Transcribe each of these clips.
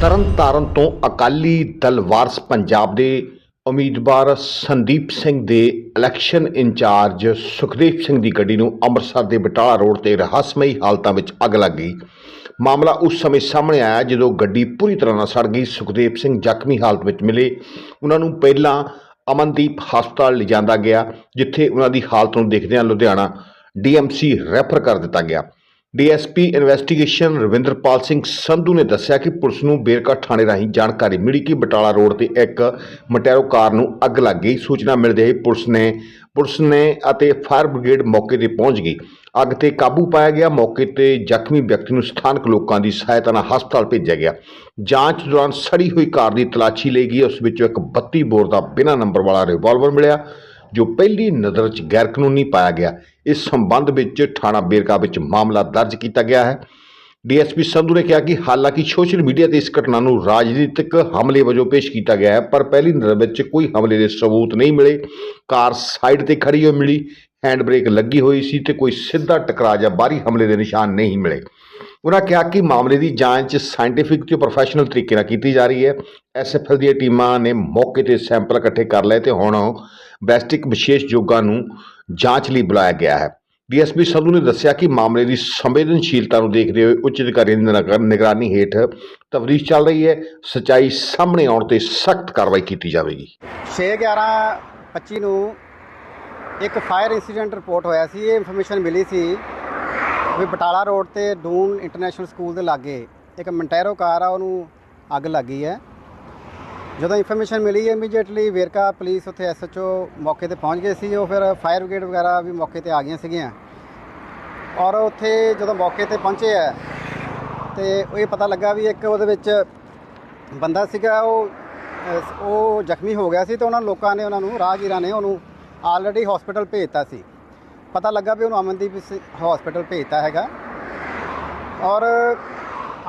ਤਰਨਤਾਰਨ ਤੋਂ ਅਕਾਲੀ ਦਲ ਵਾਰਸ ਪੰਜਾਬ ਦੇ ਉਮੀਦਵਾਰ ਸੰਦੀਪ ਸਿੰਘ ਦੇ ਇਲੈਕਸ਼ਨ ਇੰਚਾਰਜ ਸੁਖਦੇਵ ਸਿੰਘ ਦੀ ਗੱਡੀ ਨੂੰ ਅੰਮ੍ਰਿਤਸਰ ਦੇ ਬਟਾਲਾ ਰੋਡ ਤੇ ਰਹੱਸਮਈ ਹਾਲਤਾਂ ਵਿੱਚ ਅੱਗ ਲੱਗ ਗਈ। ਮਾਮਲਾ ਉਸ ਸਮੇਂ ਸਾਹਮਣੇ ਆਇਆ ਜਦੋਂ ਗੱਡੀ ਪੂਰੀ ਤਰ੍ਹਾਂ ਨਾਲ ਸੜ ਗਈ। ਸੁਖਦੇਵ ਸਿੰਘ ਜ਼ਖਮੀ ਹਾਲਤ ਵਿੱਚ ਮਿਲੇ। ਉਹਨਾਂ ਨੂੰ ਪਹਿਲਾਂ ਅਮਨਦੀਪ ਹਸਪਤਾਲ ਲਿਜਾਂਦਾ ਗਿਆ, ਜਿੱਥੇ ਉਹਨਾਂ ਦੀ ਹਾਲਤ ਨੂੰ ਦੇਖਦਿਆਂ ਲੁਧਿਆਣਾ ਡੀਐਮਸੀ ਰੈਫਰ ਕਰ ਦਿੱਤਾ ਗਿਆ। ਡੀਐਸਪੀ ਇਨਵੈਸਟੀਗੇਸ਼ਨ ਰਵਿੰਦਰਪਾਲ ਸਿੰਘ ਸੰਧੂ ਨੇ ਦੱਸਿਆ ਕਿ ਪੁਲਿਸ ਨੂੰ ਬੇਰਕਾ ਥਾਣੇ ਰਾਹੀਂ ਜਾਣਕਾਰੀ ਮਿਲੀ ਕਿ ਬਟਾਲਾ ਰੋਡ ਤੇ ਇੱਕ ਮਟੈਰੋ ਕਾਰ ਨੂੰ ਅੱਗ ਲੱਗ ਗਈ। ਸੂਚਨਾ ਮਿਲਦੇ ਹੀ ਪੁਲਿਸ ਨੇ ਪੁਲਿਸ ਨੇ ਅਤੇ ਫਾਇਰ ਬ੍ਰਿਗੇਡ ਮੌਕੇ ਤੇ ਪਹੁੰਚ ਗਈ। ਅੱਗ ਤੇ ਕਾਬੂ ਪਾਇਆ ਗਿਆ। ਮੌਕੇ ਤੇ ਜ਼ਖਮੀ ਵਿਅਕਤੀ ਨੂੰ ਸਥਾਨਕ ਲੋਕਾਂ ਦੀ ਸਹਾਇਤਾ ਨਾਲ ਹਸਪਤਾਲ ਭੇਜਿਆ ਗਿਆ। ਜਾਂਚ ਦੌਰਾਨ ਸੜੀ ਹੋਈ ਕਾਰ ਦੀ ਤਲਾਸ਼ੀ ਲਈ ਗਈ। ਉਸ ਵਿੱਚੋਂ ਇੱਕ 32 ਬੋਰ ਦਾ ਬਿਨਾਂ ਨੰਬਰ ਵਾਲਾ ਰਿਵਾਲਵਰ ਮਿਲਿਆ, ਜੋ ਪਹਿਲੀ ਨਜ਼ਰ 'ਚ ਗੈਰ ਕਾਨੂੰਨੀ ਪਾਇਆ ਗਿਆ। ਇਸ ਸੰਬੰਧ ਵਿੱਚ ਥਾਣਾ ਬੇਰਕਾ ਵਿੱਚ ਮਾਮਲਾ ਦਰਜ ਕੀਤਾ ਗਿਆ ਹੈ। ਡੀਐਸਪੀ ਸੰਧੂ ਨੇ ਕਿਹਾ ਕਿ ਹਾਲਾਂਕਿ ਸੋਸ਼ਲ ਮੀਡੀਆ ਤੇ ਇਸ ਘਟਨਾ ਨੂੰ ਰਾਜਨੀਤਿਕ ਹਮਲੇ ਵਜੋਂ ਪੇਸ਼ ਕੀਤਾ ਗਿਆ ਹੈ, ਪਰ ਪਹਿਲੀ ਨਜ਼ਰ ਵਿੱਚ ਕੋਈ ਹਮਲੇ ਦੇ ਸਬੂਤ ਨਹੀਂ ਮਿਲੇ। ਕਾਰ ਸਾਈਡ ਤੇ ਖੜੀ ਹੋਈ ਮਿਲੀ, ਹੈਂਡ ਬ੍ਰੇਕ ਲੱਗੀ ਹੋਈ ਸੀ ਤੇ ਕੋਈ ਸਿੱਧਾ ਟਕਰਾਅ ਜਾਂ ਬਾਹਰੀ ਹਮਲੇ ਦੇ ਨਿਸ਼ਾਨ ਨਹੀਂ ਮਿਲੇ। ਉਹਨਾਂ ਕਿਹਾ ਕਿ ਮਾਮਲੇ ਦੀ ਜਾਂਚ ਸਾਇੰਟੀਫਿਕ ਤੇ ਪ੍ਰੋਫੈਸ਼ਨਲ ਤਰੀਕੇ ਨਾਲ ਕੀਤੀ ਜਾ ਰਹੀ ਹੈ। ਐਸਐਫਐਲ ਦੀਆਂ ਟੀਮਾਂ ਨੇ ਮੌਕੇ ਤੇ ਸੈਂਪਲ ਇਕੱਠੇ ਕਰ ਲਏ ਤੇ ਹੁਣ ਬੈਸਟਿਕ ਵਿਸ਼ੇਸ਼ ਯੋਗਾਂ ਨੂੰ ਜਾਂਚ ਲਈ ਬੁਲਾਇਆ ਗਿਆ ਹੈ। ਡੀਐਸਪੀ ਸੰਧੂ ਨੇ ਦੱਸਿਆ ਕਿ ਮਾਮਲੇ ਦੀ ਸੰਵੇਦਨਸ਼ੀਲਤਾ ਨੂੰ ਦੇਖਦੇ ਹੋਏ ਉੱਚ ਅਧਿਕਾਰੀਆਂ ਦੀ ਨਿਗਰਾ- ਨਿਗਰਾਨੀ ਹੇਠ ਤਫਤੀਸ਼ ਚੱਲ ਰਹੀ ਹੈ। ਸਚਾਈ ਸਾਹਮਣੇ ਆਉਣ ਤੇ ਸਖਤ ਕਾਰਵਾਈ ਕੀਤੀ ਜਾਵੇਗੀ। 6/11/25 ਨੂੰ ਇੱਕ ਫਾਇਰ ਇਨਸੀਡੈਂਟ ਰਿਪੋਰਟ ਹੋਇਆ ਸੀ। ਇਹ ਇਨਫੋਰਮੇਸ਼ਨ ਮਿਲੀ ਸੀ ਵੀ ਬਟਾਲਾ ਰੋਡ ਤੇ ਦੂਨ ਇੰਟਰਨੈਸ਼ਨਲ ਸਕੂਲ ਦੇ ਲਾਗੇ ਇੱਕ ਮੰਟੈਰੋ ਕਾਰ ਆ, ਉਹਨੂੰ ਅੱਗ ਲੱਗੀ ਹੈ। ਜਦੋਂ ਇਨਫੋਰਮੇਸ਼ਨ ਮਿਲੀ ਇਮੀਡੀਏਟਲੀ ਵੇਰਕਾ ਪੁਲਿਸ ਉੱਥੇ ਐਸਐਚਓ ਮੌਕੇ ਤੇ ਪਹੁੰਚ ਗਏ ਸੀ। ਉਹ ਫਿਰ ਫਾਇਰ ਬ੍ਰਿਗੇਡ ਵਗੈਰਾ ਵੀ ਮੌਕੇ ਤੇ ਆ ਗਈਆਂ ਸੀਗੀਆਂ। ਔਰ ਉੱਥੇ ਜਦੋਂ ਮੌਕੇ ਤੇ ਪਹੁੰਚੇ ਆ, ਤੇ ਇਹ ਪਤਾ ਲੱਗਾ ਵੀ ਇੱਕ ਉਹਦੇ ਵਿੱਚ ਬੰਦਾ ਸੀਗਾ, ਉਹ ਉਹ ਜ਼ਖਮੀ ਹੋ ਗਿਆ ਸੀ ਤੇ ਉਹਨਾਂ ਲੋਕਾਂ ਨੇ, ਉਹਨਾਂ ਨੂੰ ਰਾਹਗੀਰਾਂ ਨੇ ਉਹਨੂੰ ਆਲਰੇਡੀ ਹਸਪੀਟਲ ਭੇਜਤਾ ਸੀ। ਪਤਾ ਲੱਗਾ ਵੀ ਉਹਨੂੰ ਅਮਨਦੀਪ ਹਸਪੀਟਲ ਭੇਜਤਾ ਹੈਗਾ। ਔਰ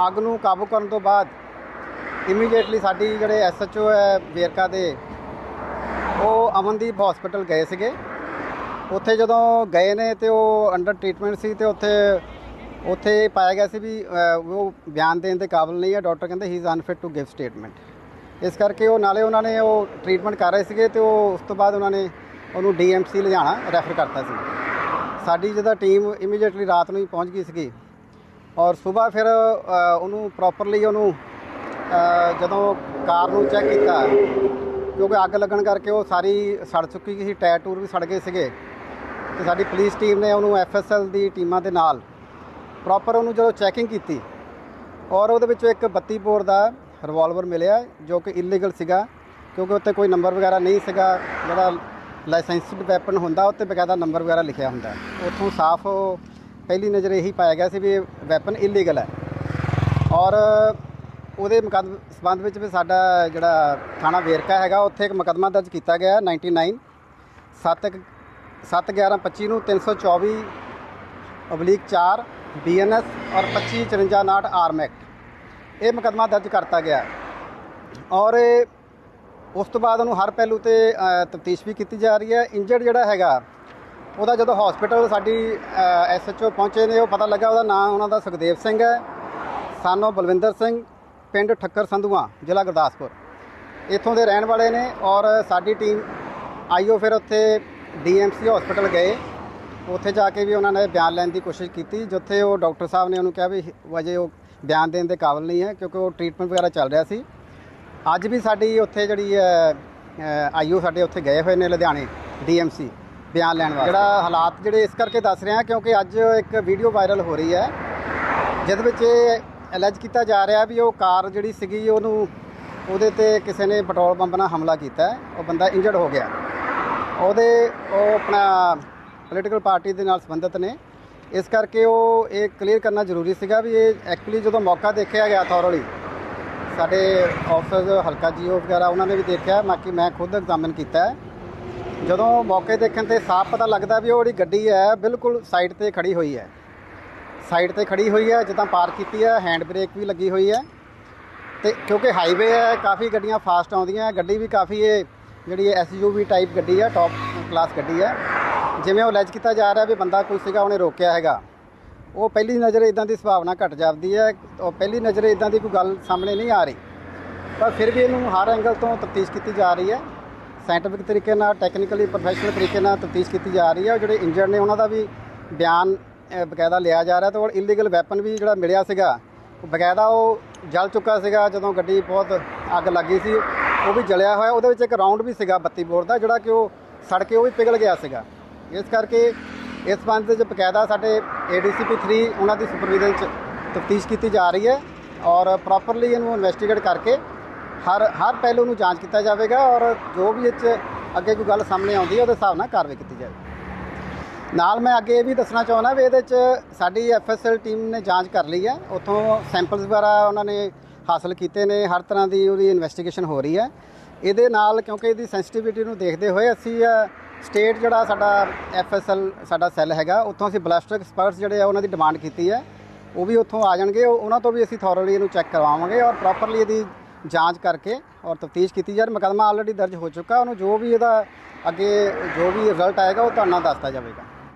ਅੱਗ ਨੂੰ ਕਾਬੂ ਕਰਨ ਤੋਂ ਬਾਅਦ ਇਮੀਡੀਏਟਲੀ ਸਾਡੀ ਜਿਹੜੇ ਐਸਐਚਓ ਹੈ ਵੇਰਕਾ ਦੇ, ਉਹ ਅਮਨਦੀਪ ਹਸਪੀਟਲ ਗਏ ਸੀਗੇ। ਉੱਥੇ ਜਦੋਂ ਗਏ ਨੇ ਤੇ ਉਹ ਅੰਡਰ ਟ੍ਰੀਟਮੈਂਟ ਸੀ ਤੇ ਉੱਥੇ ਉੱਥੇ ਪਾਇਆ ਗਿਆ ਸੀ ਵੀ ਉਹ ਬਿਆਨ ਦੇਣ ਦੇ ਕਾਬਿਲ ਨਹੀਂ ਹੈ। ਡਾਕਟਰ ਕਹਿੰਦੇ he is unfit to give statement ਇਸ ਕਰਕੇ ਉਹ ਨਾਲੇ ਉਹਨਾਂ ਨੇ ਉਹ ਟ੍ਰੀਟਮੈਂਟ ਕਰ ਰਹੇ ਸੀਗੇ ਤੇ ਉਹ ਉਸ ਤੋਂ ਬਾਅਦ ਉਹਨਾਂ ਨੇ ਉਹਨੂੰ ਡੀਐਮਸੀ ਲਿਜਾਣਾ ਰੈਫਰ ਕਰਤਾ ਸੀ। ਸਾਡੀ ਜਿਹਦਾ ਟੀਮ ਇਮੀਡੀਏਟਲੀ ਰਾਤ ਨੂੰ ਹੀ ਪਹੁੰਚ ਗਈ ਸੀਗੀ। ਔਰ ਸਵੇਰ ਫਿਰ ਉਹਨੂੰ ਪ੍ਰੋਪਰਲੀ ਉਹਨੂੰ ਜਦੋਂ ਕਾਰ ਨੂੰ ਚੈੱਕ ਕੀਤਾ, ਕਿਉਂਕਿ ਅੱਗ ਲੱਗਣ ਕਰਕੇ ਉਹ ਸਾਰੀ ਸੜ ਚੁੱਕੀ ਸੀ ਟਾਇਰ ਟੂਰ ਵੀ ਸੜ ਗਏ ਸੀਗੇ। ਤੇ ਸਾਡੀ ਪੁਲਿਸ ਟੀਮ ਨੇ ਉਹਨੂੰ ਐਫਐਸਐਲ ਦੀ ਟੀਮਾਂ ਦੇ ਨਾਲ ਪ੍ਰੋਪਰ ਉਹਨੂੰ ਜਦੋਂ ਚੈਕਿੰਗ ਕੀਤੀ, ਔਰ ਉਹਦੇ ਵਿੱਚੋਂ ਇੱਕ 32 ਬੋਰ ਦਾ ਰਿਵਾਲਵਰ ਮਿਲਿਆ, ਜੋ ਕਿ ਇਲੀਗਲ ਸੀਗਾ, ਕਿਉਂਕਿ ਉੱਤੇ ਕੋਈ ਨੰਬਰ ਵਗੈਰਾ ਨਹੀਂ ਸੀਗਾ, ਜਿਹੜਾ ਲਾਇਸੈਂਸਡ ਵੈਪਨ ਹੁੰਦਾ ਉੱਤੇ ਬਕਾਇਦਾ ਨੰਬਰ ਵਗੈਰਾ ਲਿਖਿਆ ਹੁੰਦਾ ਉੱਥੋਂ ਸਾਫ਼ ਪਹਿਲੀ ਨਜ਼ਰ ਇਹੀ ਪਾਇਆ ਗਿਆ ਸੀ ਵੀ ਇਹ ਵੈਪਨ ਇਲੀਗਲ ਹੈ। ਔਰ ਉਹਦੇ ਮੁਕੱਦਮ ਸਬੰਧ ਵਿੱਚ ਵੀ ਸਾਡਾ ਜਿਹੜਾ ਥਾਣਾ ਵੇਰਕਾ ਹੈਗਾ ਉੱਥੇ ਇੱਕ ਮੁਕੱਦਮਾ ਦਰਜ ਕੀਤਾ ਗਿਆ ਹੈ, 99 7 7 11 25 ਨੂੰ 324 ਅਬਲੀਕ 4 ਬੀਐਨਐਸ ਔਰ 25 54 ਨਾਟ ਆਰਮ ਐਕਟ ਇਹ ਮੁਕੱਦਮਾ ਦਰਜ ਕਰਤਾ ਗਿਆ ਔਰ ਇਹ ਉਸ ਤੋਂ ਬਾਅਦ ਉਹਨੂੰ ਹਰ ਪਹਿਲੂ ਤੇ ਤਫਤੀਸ਼ ਵੀ ਕੀਤੀ ਜਾ ਰਹੀ ਹੈ। ਇੰਜਰਡ ਜਿਹੜਾ ਹੈਗਾ, ਉਹਦਾ ਜਦੋਂ ਹਸਪੀਟਲ ਸਾਡੀ ਐਸਐਚਓ ਪਹੁੰਚੇ ਨੇ, ਉਹ ਪਤਾ ਲੱਗਾ ਉਹਦਾ ਨਾਮ ਉਹਨਾਂ ਦਾ ਸੁਖਦੇਵ ਸਿੰਘ ਹੈ। ਸਾਨੋ ਬਲਵਿੰਦਰ ਸਿੰਘ, ਪਿੰਡ ਠੱਕਰ ਸੰਧੂਆਂ, ਜ਼ਿਲ੍ਹਾ ਗੁਰਦਾਸਪੁਰ। ਇੱਥੋਂ ਦੇ ਰਹਿਣ ਵਾਲੇ ਨੇ ਔਰ ਸਾਡੀ ਟੀਮ ਆਈਓ ਫਿਰ ਉੱਥੇ ਡੀਐਮਸੀ ਹਸਪੀਟਲ ਗਏ। ਉੱਥੇ ਜਾ ਕੇ ਵੀ ਉਹਨਾਂ ਨੇ ਬਿਆਨ ਲੈਣ ਦੀ ਕੋਸ਼ਿਸ਼ ਕੀਤੀ, ਜਿੱਥੇ ਉਹ ਡਾਕਟਰ ਸਾਹਿਬ ਨੇ ਉਹਨੂੰ ਕਿਹਾ ਵੀ ਵਜੇ ਉਹ ਬਿਆਨ ਦੇਣ ਦੇ ਕਾਬਿਲ ਨਹੀਂ ਹੈ, ਕਿਉਂਕਿ ਉਹ ਟ੍ਰੀਟਮੈਂਟ ਵਗੈਰਾ ਚੱਲ ਰਿਹਾ ਸੀ। ਅੱਜ ਵੀ ਸਾਡੀ ਉੱਥੇ ਜਿਹੜੀ ਆਈਓ ਸਾਡੇ ਉੱਥੇ ਗਏ ਹੋਏ ਨੇ ਲੁਧਿਆਣੇ, ਡੀਐਮਸੀ, ਬਿਆਨ ਲੈਣ ਵਾਸਤੇ। ਜਿਹੜਾ ਹਾਲਾਤ ਜਿਹੜੇ ਇਸ ਕਰਕੇ ਦੱਸ ਰਿਹਾ, ਕਿਉਂਕਿ ਅੱਜ ਇੱਕ ਵੀਡੀਓ ਵਾਇਰਲ ਹੋ ਰਹੀ ਹੈ, ਜਿਹਦੇ ਵਿੱਚ ਇਹ ਅਲੈਜ ਕੀਤਾ ਜਾ ਰਿਹਾ ਵੀ ਉਹ ਕਾਰ ਜਿਹੜੀ ਸੀਗੀ, ਉਹਨੂੰ, ਉਹਦੇ ਤੇ ਕਿਸੇ ਨੇ ਪੈਟਰੋਲ ਪੰਪ ਨਾਲ ਹਮਲਾ ਕੀਤਾ, ਉਹ ਬੰਦਾ ਇੰਜਰਡ ਹੋ ਗਿਆ। ਉਹਦੇ, ਉਹ ਆਪਣਾ ਪੋਲੀਟੀਕਲ ਪਾਰਟੀ ਦੇ ਨਾਲ ਸੰਬੰਧਿਤ ਨੇ। ਇਸ ਕਰਕੇ ਉਹ ਇਹ ਕਲੀਅਰ ਕਰਨਾ ਜ਼ਰੂਰੀ ਸੀਗਾ ਵੀ ਇਹ ਐਕਚੁਅਲੀ ਜਦੋਂ ਮੌਕਾ ਦੇਖਿਆ ਗਿਆ ਥੋਰਲੀ ਸਾਡੇ ਆਫਿਸਰਸ ਹਲਕਾ ਜੀਓ ਵਗੈਰਾ, ਉਹਨਾਂ ਨੇ ਵੀ ਦੇਖਿਆ, ਬਾਕੀ ਮੈਂ ਖੁਦ ਐਗਜ਼ਾਮਿਨ ਕੀਤਾ ਹੈ। ਜਦੋਂ ਮੌਕੇ ਦੇਖਣ ਤੇ ਸਾਫ਼ ਪਤਾ ਲੱਗਦਾ ਵੀ ਉਹ ਜਿਹੜੀ ਗੱਡੀ ਹੈ, ਬਿਲਕੁਲ ਸਾਈਡ ਤੇ ਖੜੀ ਹੋਈ ਹੈ। ਸਾਈਡ ਤੇ ਖੜੀ ਹੋਈ ਹੈ, ਜਿੱਦਾਂ ਪਾਰਕ ਕੀਤੀ ਹੈ ਹੈਂਡ ਬ੍ਰੇਕ ਵੀ ਲੱਗੀ ਹੋਈ ਹੈ। ਤੇ ਕਿਉਂਕਿ ਹਾਈਵੇ ਹੈ, ਕਾਫੀ ਗੱਡੀਆਂ ਫਾਸਟ ਆਉਂਦੀਆਂ, ਗੱਡੀ ਵੀ ਕਾਫੀ ਇਹ ਜਿਹੜੀ ਐਸਯੂਵੀ ਟਾਈਪ ਗੱਡੀ ਹੈ ਟੌਪ ਕਲਾਸ ਗੱਡੀ ਹੈ। ਜਿਵੇਂ ਉਹ ਲੈਜ ਕੀਤਾ ਜਾ ਰਿਹਾ ਵੀ ਬੰਦਾ ਕੋਈ ਸੀਗਾ, ਉਹਨੇ ਰੋਕਿਆ ਹੈਗਾ। ਉਹ ਪਹਿਲੀ ਨਜ਼ਰ ਇਦਾਂ ਦੀ ਸੰਭਾਵਨਾ ਘਟ ਜਾਂਦੀ ਹੈ, ਉਹ ਪਹਿਲੀ ਨਜ਼ਰ ਇਦਾਂ ਦੀ ਕੋਈ ਗੱਲ ਸਾਹਮਣੇ ਨਹੀਂ ਆ ਰਹੀ। ਪਰ ਫਿਰ ਵੀ ਇਹਨੂੰ ਹਰ ਐਂਗਲ ਤੋਂ ਤਫਤੀਸ਼ ਕੀਤੀ ਜਾ ਰਹੀ ਹੈ। ਸਾਇੰਟੀਫਿਕ ਤਰੀਕੇ ਨਾਲ ਟੈਕਨੀਕਲੀ ਪ੍ਰੋਫੈਸ਼ਨਲ ਤਰੀਕੇ ਨਾਲ ਤਫਤੀਸ਼ ਕੀਤੀ ਜਾ ਰਹੀ ਹੈ। ਉਹ ਜਿਹੜੇ ਇੰਜਰਡ ਨੇ ਉਹਨਾਂ ਦਾ ਵੀ ਬਿਆਨ ਬਕਾਇਦਾ ਲਿਆ ਜਾ ਰਿਹਾ ਤੇ ਔਰ ਇਲੀਗਲ ਵੈਪਨ ਵੀ ਜਿਹੜਾ ਮਿਲਿਆ ਸੀਗਾ ਬਕਾਇਦਾ ਉਹ ਜਲ ਚੁੱਕਾ ਸੀਗਾ ਜਦੋਂ ਗੱਡੀ ਬਹੁਤ ਅੱਗ ਲੱਗੀ ਸੀ। ਉਹ ਵੀ ਜਲਿਆ ਹੋਇਆ, ਉਹਦੇ ਵਿੱਚ ਇੱਕ ਰਾਉਂਡ ਵੀ ਸੀਗਾ 32 ਬੋਰ ਦਾ, ਜਿਹੜਾ ਕਿ ਉਹ ਸੜ ਕੇ ਉਹ ਵੀ ਪਿਘਲ ਗਿਆ ਸੀਗਾ। ਇਸ ਕਰਕੇ ਇਸ ਸੰਬੰਧ ਵਿੱਚ ਬਕਾਇਦਾ ਸਾਡੇ ADCP 3 ਉਹਨਾਂ ਦੀ ਸੁਪਰਵਿਜ਼ਨ ਚ ਤਫਤੀਸ਼ ਕੀਤੀ ਜਾ ਰਹੀ ਹੈ ਔਰ ਪ੍ਰੋਪਰਲੀ ਇਹਨੂੰ ਇਨਵੈਸਟੀਗੇਟ ਕਰਕੇ ਹਰ ਹਰ ਪਹਿਲੂ ਨੂੰ ਜਾਂਚ ਕੀਤਾ ਜਾਵੇਗਾ ਔਰ ਜੋ ਵੀ ਇਹ 'ਚ ਅੱਗੇ ਕੋਈ ਗੱਲ ਸਾਹਮਣੇ ਆਉਂਦੀ ਹੈ ਉਹਦੇ ਹਿਸਾਬ ਨਾਲ ਕਾਰਵਾਈ ਕੀਤੀ ਜਾਵੇਗੀ ਨਾਲ ਮੈਂ ਅੱਗੇ ਇਹ ਵੀ ਦੱਸਣਾ ਚਾਹੁੰਦਾ ਵੀ ਇਹਦੇ 'ਚ ਸਾਡੀ ਐਫਐਸਐਲ ਟੀਮ ਨੇ ਜਾਂਚ ਕਰ ਲਈ ਹੈ। ਉੱਥੋਂ ਸੈਂਪਲਸ ਵਗੈਰਾ ਉਹਨਾਂ ਨੇ ਹਾਸਲ ਕੀਤੇ ਨੇ, ਹਰ ਤਰ੍ਹਾਂ ਦੀ ਉਹਦੀ ਇਨਵੈਸਟੀਗੇਸ਼ਨ ਹੋ ਰਹੀ ਹੈ। ਇਹਦੇ ਨਾਲ ਕਿਉਂਕਿ ਇਹਦੀ ਸੈਂਸਿਟੀਵਿਟੀ ਨੂੰ ਦੇਖਦੇ ਹੋਏ ਅਸੀਂ ਸਟੇਟ ਜਿਹੜਾ ਸਾਡਾ ਐਫਐਸਐਲ ਸਾਡਾ ਸੈੱਲ ਹੈਗਾ, ਉੱਥੋਂ ਅਸੀਂ ਬਲਾਸਟਿਕ ਐਕਸਪਰਟਸ ਜਿਹੜੇ ਆ ਉਹਨਾਂ ਦੀ ਡਿਮਾਂਡ ਕੀਤੀ ਹੈ। ਉਹ ਵੀ ਉੱਥੋਂ ਆ ਜਾਣਗੇ, ਉਹ- ਉਹਨਾਂ ਤੋਂ ਵੀ ਅਸੀਂ ਥੋਰਲੀ ਇਹਨੂੰ ਚੈੱਕ ਕਰਵਾਵਾਂਗੇ ਔਰ ਪ੍ਰੋਪਰਲੀ ਇਹਦੀ ਜਾਂਚ ਕਰਕੇ ਔਰ ਤਫਤੀਸ਼ ਕੀਤੀ ਜਾ ਰਹੀ ਮੁਕੱਦਮਾ ਆਲਰੇਡੀ ਦਰਜ ਹੋ ਚੁੱਕਾ, ਉਹਨੂੰ ਜੋ ਵੀ ਇਹਦਾ ਅੱਗੇ ਜੋ ਵੀ ਰਿਜ਼ਲਟ ਆਏਗਾ, ਉਹ ਤੁਹਾਨੂੰ ਦੱਸਤਾ ਜਾਵੇਗਾ।